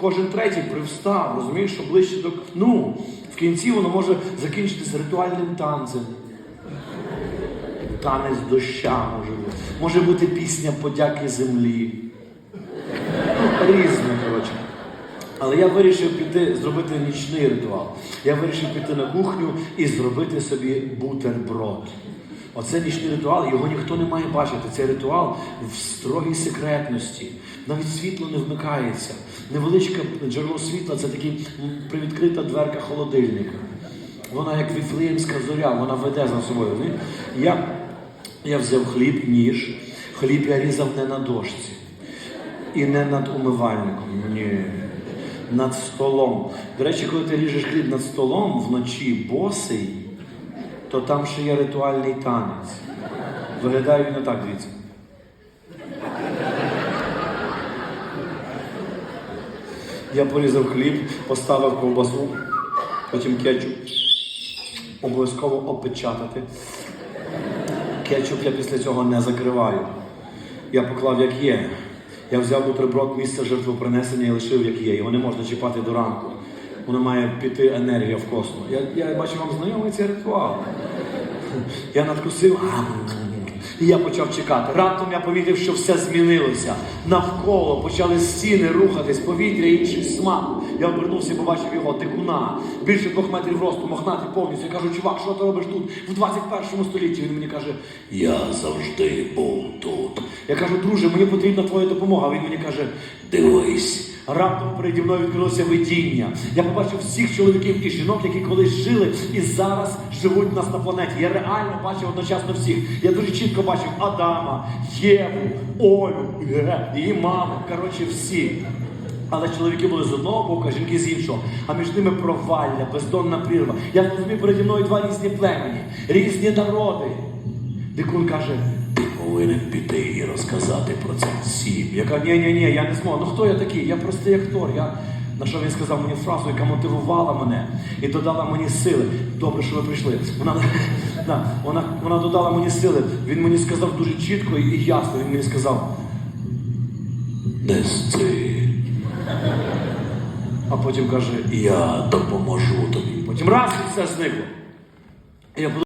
кожен третій привстав, розумієш, що ближче до. Ну, в кінці воно може закінчитися ритуальним танцем. Танець доща може бути. Може бути пісня подяки землі. Ну, різне, коротше. Але я вирішив піти зробити нічний ритуал. Я вирішив піти на кухню і зробити собі бутерброд. Оце нічний ритуал, його ніхто не має бачити. Цей ритуал в строгій секретності. Навіть світло не вмикається. Невеличке джерело світла це такі привідкрита дверка холодильника. Вона як віфлеємська зоря, вона веде за собою. Я, я взяв хліб, ніж. Хліб я різав не на дошці. І не над умивальником. Ні. Над столом. До речі, коли ти ріжеш хліб над столом вночі босий, то там ще є ритуальний танець. Виглядає він отак, дивіться. Я порізав хліб, поставив ковбасу, потім кетчуп. Обов'язково опечатати. Кетчуп я після цього не закриваю. Я поклав як є. Я взяв бутерброд місце жертвопринесення і лишив як є. Його не можна чіпати до ранку. Воно має піти енергія в космос. Я, я бачу, вам знайомий цей ритуал. Я надкусив, і я почав чекати. Раптом я повірив, що все змінилося. Навколо почали стіни рухатись, повітря, інший смак. Я обернувся і побачив його дикуна. Більше двох метрів росту, мохнатий повністю. Я кажу, чувак, що ти робиш тут в 21 столітті? Він мені каже, я завжди був тут. Я кажу, друже, мені потрібна твоя допомога. Він мені каже, дивись. Раптом переді мною відкрилося видіння. Я побачив всіх чоловіків і жінок, які колись жили і зараз живуть у нас на планеті. Я реально бачив одночасно всіх. Я дуже чітко бачив Адама, Єву, Олю, її маму. Коротше, всі. Але чоловіки були з одного боку, а жінки з іншого. А між ними провалля, бездонна прірва. Я розумів переді мною два різні племені, різні народи. Дикун каже, повинен піти і розказати про це всім. Я кажу, ні, ні, ні, я не зможу. Ну хто я такий? Я простий актор. Я... На що він сказав мені фразу, яка мотивувала мене і додала мені сили. Добре, що ви прийшли. Вона, да, вона, вона додала мені сили. Він мені сказав дуже чітко і ясно. Він мені сказав. Нести. А потім каже, я допоможу тобі. Потім раз і все зникло.